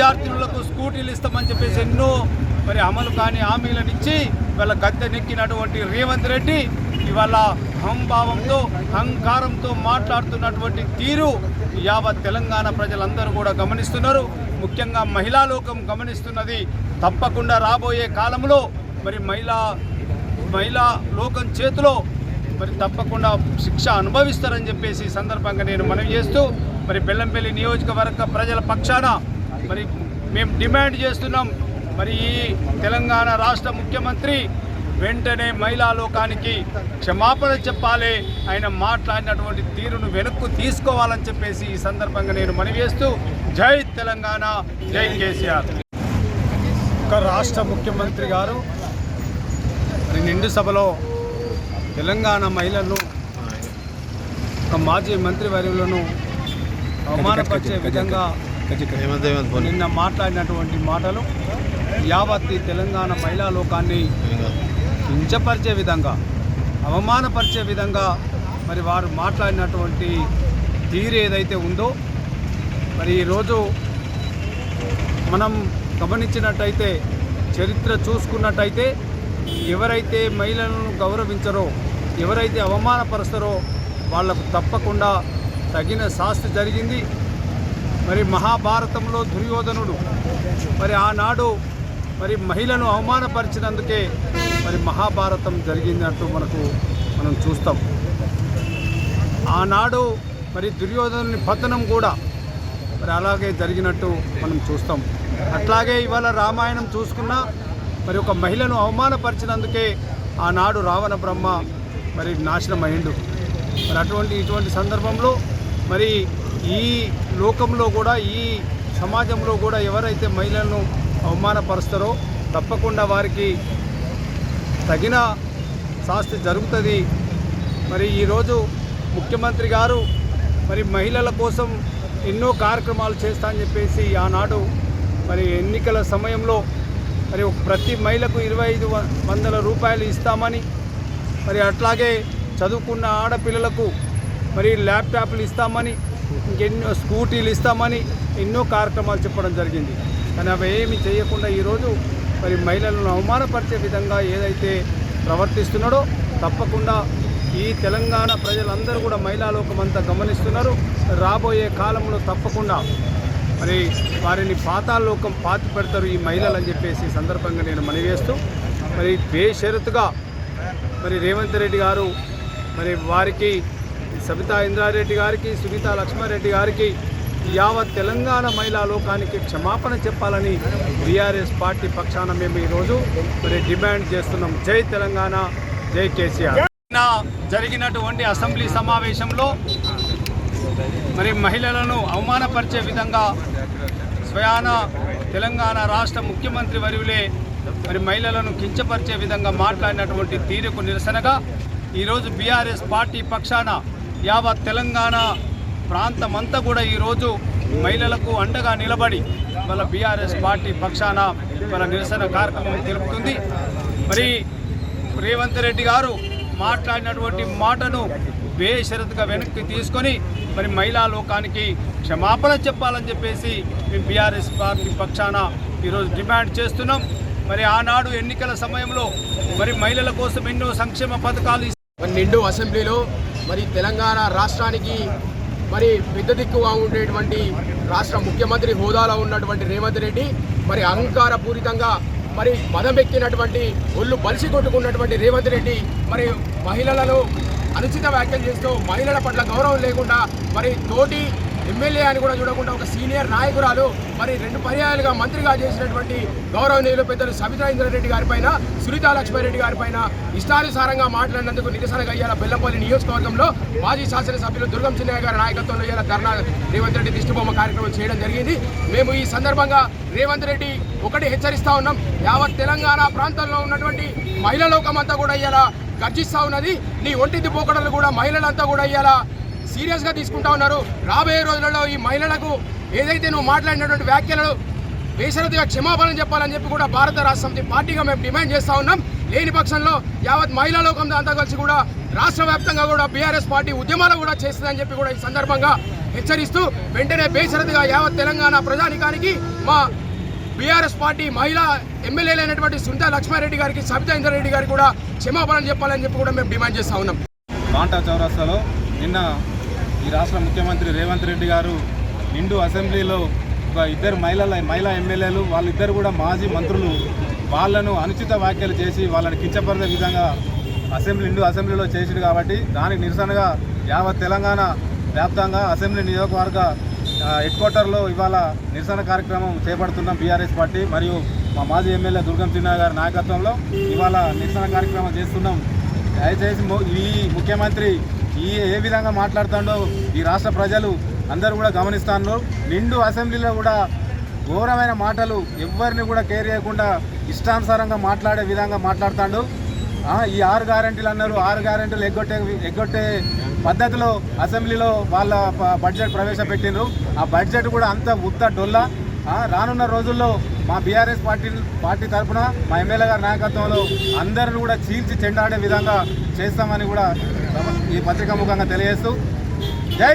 విద్యార్థులకు స్కూటీలు ఇస్తామని చెప్పేసి ఎన్నో మరి అమలు కాని హామీలనిచ్చి ఇవాళ గద్దెనెక్కినటువంటి రేవంత్ రెడ్డి ఇవాళ అహంభావంతో అహంకారంతో మాట్లాడుతున్నటువంటి తీరు యావత్ తెలంగాణ ప్రజలందరూ కూడా గమనిస్తున్నారు. ముఖ్యంగా మహిళా లోకం గమనిస్తున్నది. తప్పకుండా రాబోయే కాలంలో మరి మహిళా మహిళా లోకం చేతిలో మరి తప్పకుండా శిక్ష అనుభవిస్తారని చెప్పేసి సందర్భంగా నేను మనవి చేస్తూ మరి బెల్లంపల్లి నియోజకవర్గ ప్రజల పక్షాన మరి మేము డిమాండ్ చేస్తున్నాం. మరి ఈ తెలంగాణ రాష్ట్ర ముఖ్యమంత్రి వెంటనే మహిళా లోకానికి క్షమాపణ చెప్పాలి. ఆయన మాట్లాడినటువంటి తీరును వెనక్కు తీసుకోవాలని చెప్పేసి ఈ సందర్భంగా నేను మనవేస్తూ జై తెలంగాణ జై కేసీఆర్. ఒక రాష్ట్ర ముఖ్యమంత్రి గారు మరి నిండు సభలో తెలంగాణ మహిళలను ఒక మాజీ మంత్రి వర్యులను అవమానపరిచే విధంగా నిన్న మాట్లాడినటువంటి మాటలు యావత్ ఈ తెలంగాణ మహిళా లోకాన్ని కించపరిచే విధంగా అవమానపరిచే విధంగా మరి వారు మాట్లాడినటువంటి తీరు ఏదైతే ఉందో మరి ఈరోజు మనం గమనించినట్టయితే చరిత్ర చూసుకున్నట్టయితే ఎవరైతే మహిళలను గౌరవించరో ఎవరైతే అవమానపరుస్తారో వాళ్ళకు తప్పకుండా తగిన శాస్తి జరిగింది. మరి మహాభారతంలో దుర్యోధనుడు మరి ఆనాడు మరి మహిళను అవమానపరిచినందుకే మరి మహాభారతం జరిగిందంటూ మనకు మనం చూస్తాం. ఆనాడు మరి దుర్యోధనుని పతనం కూడా మరి అలాగే జరిగినట్టు మనం చూస్తాం. అట్లాగే ఇవాళ రామాయణం చూసుకున్నా మరి ఒక మహిళను అవమానపరిచినందుకే ఆనాడు రావణ బ్రహ్మ మరి నాశనం అయిండు మరి అటువంటి ఇటువంటి సందర్భంలో మరి ఈ లోకంలో కూడా ఈ సమాజంలో కూడా ఎవరైతే మహిళలను అవమానపరుస్తారో తప్పకుండా వారికి తగిన శాస్తి జరుగుతుంది. మరి ఈరోజు ముఖ్యమంత్రి గారు మరి మహిళల కోసం ఎన్నో కార్యక్రమాలు చేస్తా అని చెప్పేసి ఆనాడు మరి ఎన్నికల సమయంలో మరి ప్రతి మహిళకు ఇరవై ఐదు వందల రూపాయలు ఇస్తామని మరి అట్లాగే చదువుకున్న ఆడపిల్లలకు మరి ల్యాప్టాప్లు ఇస్తామని ఇంకెన్నో స్కూటీలు ఇస్తామని ఎన్నో కార్యక్రమాలు చెప్పడం జరిగింది. కానీ అవి ఏమి చేయకుండా ఈరోజు మరి మహిళలను అవమానపరిచే విధంగా ఏదైతే ప్రవర్తిస్తున్నాడో తప్పకుండా ఈ తెలంగాణ ప్రజలందరూ కూడా మహిళా లోకమంతా గమనిస్తున్నారు. రాబోయే కాలంలో తప్పకుండా మరి వారిని పాతాలోకం పాతి పెడతారు ఈ మహిళలు అని చెప్పేసి సందర్భంగా నేను మనవి చేస్తూ మరి బేషరతుగా మరి రేవంత్ రెడ్డి గారు మరి వారికి సబితా ఇంద్రారెడ్డి గారికి సునీత లక్ష్మారెడ్డి గారికి యావత్ తెలంగాణ మహిళా లోకానికి క్షమాపణ చెప్పాలని బీఆర్ఎస్ పార్టీ పక్షాన మేము ఈరోజు మరి డిమాండ్ చేస్తున్నాం. జై తెలంగాణ జై కేసీఆర్. జరిగినటువంటి అసెంబ్లీ సమావేశంలో మరి మహిళలను అవమానపరిచే విధంగా స్వయాన తెలంగాణ రాష్ట్ర ముఖ్యమంత్రి వరివులే మరి మహిళలను కించపరిచే విధంగా మాట్లాడినటువంటి తీరుకు నిరసనగా ఈరోజు బీఆర్ఎస్ పార్టీ పక్షాన యావత్ తెలంగాణ ప్రాంతమంతా కూడా ఈరోజు మహిళలకు అండగా నిలబడి వాళ్ళ బీఆర్ఎస్ పార్టీ పక్షాన వాళ్ళ నిరసన కార్యక్రమం తెలుపుతుంది మరి రేవంత్ రెడ్డి గారు మాట్లాడినటువంటి మాటను బేషరతుగా వెనక్కి తీసుకొని మరి మహిళా లోకానికి క్షమాపణ చెప్పాలని చెప్పేసి మేము బీఆర్ఎస్ పార్టీ పక్షాన ఈరోజు డిమాండ్ చేస్తున్నాం. మరి ఆనాడు ఎన్నికల సమయంలో మరి మహిళల కోసం ఎన్నో సంక్షేమ పథకాలు నిండు అసెంబ్లీలో మరి తెలంగాణ రాష్ట్రానికి మరి పెద్ద దిక్కుగా ఉండేటువంటి రాష్ట్ర ముఖ్యమంత్రి హోదాలో ఉన్నటువంటి రేవంత్ రెడ్డి మరి అహంకారపూరితంగా మరి మదమెక్కినటువంటి ఒళ్ళు బలిసి కొట్టుకున్నటువంటి రేవంత్ రెడ్డి మరి మహిళలను అనుచిత వ్యాఖ్యలు చేస్తూ మహిళల పట్ల గౌరవం లేకుండా మరి తోటి ఎమ్మెల్యే అని కూడా చూడకుండా ఒక సీనియర్ నాయకురాలు మరి రెండు పర్యాయాలుగా మంత్రిగా చేసినటువంటి గౌరవనీయులు పెద్దలు సబితా ఇంద్రారెడ్డి గారి పైన సునీతా లక్ష్మారెడ్డి గారి పైన ఇష్టానుసారంగా మాట్లాడినందుకు నిరసనగా ఇవాళ బెల్లంపల్లి నియోజకవర్గంలో మాజీ శాసనసభ్యులు దుర్గం చిన్నయ్య గారి నాయకత్వంలో ఇవాళ ధర్నా రేవంత్ రెడ్డి దిష్టిబొమ్మ కార్యక్రమం చేయడం జరిగింది. మేము ఈ సందర్భంగా రేవంత్ రెడ్డి ఒకటి హెచ్చరిస్తా ఉన్నాం. యావత్ తెలంగాణ ప్రాంతంలో ఉన్నటువంటి మహిళా లోకమంతా కూడా ఇవాళ గర్జిస్తూ ఉన్నది. నీ ఒంటిది పోకడలు కూడా మహిళలంతా కూడా ఇవాళ సీరియస్గా తీసుకుంటా ఉన్నారు. రాబోయే రోజులలో ఈ మహిళలకు ఏదైతే నువ్వు మాట్లాడినటువంటి వ్యాఖ్యలు బేషరతుగా క్షమాపణ చెప్పాలని చెప్పి కూడా భారత రాష్ట్ర సమితి పార్టీగా మేము డిమాండ్ చేస్తూ ఉన్నాం. లేని పక్షంలో యావత్ మహిళా లోకం అంతా కలిసి కూడా రాష్ట్ర వ్యాప్తంగా కూడా బీఆర్ఎస్ పార్టీ ఉద్యమాలు కూడా చేస్తుందని చెప్పి కూడా ఈ సందర్భంగా హెచ్చరిస్తూ వెంటనే బేషరతుగా యావత్ తెలంగాణ ప్రజానికానికి మా బీఆర్ఎస్ పార్టీ మహిళా ఎమ్మెల్యేలైనటువంటి సునీత లక్ష్మారెడ్డి గారికి సబితా ఇంద్రారెడ్డి గారికి కూడా క్షమాపణలు చెప్పాలని చెప్పి కూడా మేము డిమాండ్ చేస్తా ఉన్నాం. బాంటా చౌరస్తాలో నిన్న ఈ రాష్ట్ర ముఖ్యమంత్రి రేవంత్ రెడ్డి గారు నిండు అసెంబ్లీలో ఒక ఇద్దరు మహిళల మహిళా ఎమ్మెల్యేలు వాళ్ళిద్దరు కూడా మాజీ మంత్రులు వాళ్ళను అనుచిత వ్యాఖ్యలు చేసి వాళ్ళని కించపరిచే విధంగా అసెంబ్లీ నిండు అసెంబ్లీలో చేసిండు కాబట్టి దానికి నిరసనగా యావత్ తెలంగాణ వ్యాప్తంగా అసెంబ్లీ నియోజకవర్గ హెడ్ క్వార్టర్లో ఇవాళ నిరసన కార్యక్రమం చేపడుతున్నాం బీఆర్ఎస్ పార్టీ మరియు మా మాజీ ఎమ్మెల్యే దుర్గం చిన్న గారి నాయకత్వంలో. ఇవాళ నిరసన కార్యక్రమం చేస్తున్నాం. దయచేసి ఈ ముఖ్యమంత్రి ఈ ఏ విధంగా మాట్లాడుతాడో ఈ రాష్ట్ర ప్రజలు అందరూ కూడా గమనిస్తాను నిండు అసెంబ్లీలో కూడా ఘోరమైన మాటలు ఎవరిని కూడా కేర్ చేయకుండా ఇష్టానుసారంగా మాట్లాడే విధంగా మాట్లాడుతాడు ఈ ఆరు గ్యారెంటీలు అన్నారు. ఆరు గ్యారెంటీలు ఎగ్గొట్టే ఎగ్గొట్టే పద్ధతిలో అసెంబ్లీలో వాళ్ళ బడ్జెట్ ప్రవేశపెట్టిండ్రు. ఆ బడ్జెట్ కూడా అంత ఉత్త డొల్లా. రానున్న రోజుల్లో మా బీఆర్ఎస్ పార్టీ పార్టీ తరఫున మా ఎమ్మెల్యే గారి నాయకత్వంలో అందరిని కూడా చీల్చి చెండాడే విధంగా చేస్తామని కూడా ఈ పత్రికా ముఖంగా తెలియజేస్తూ జై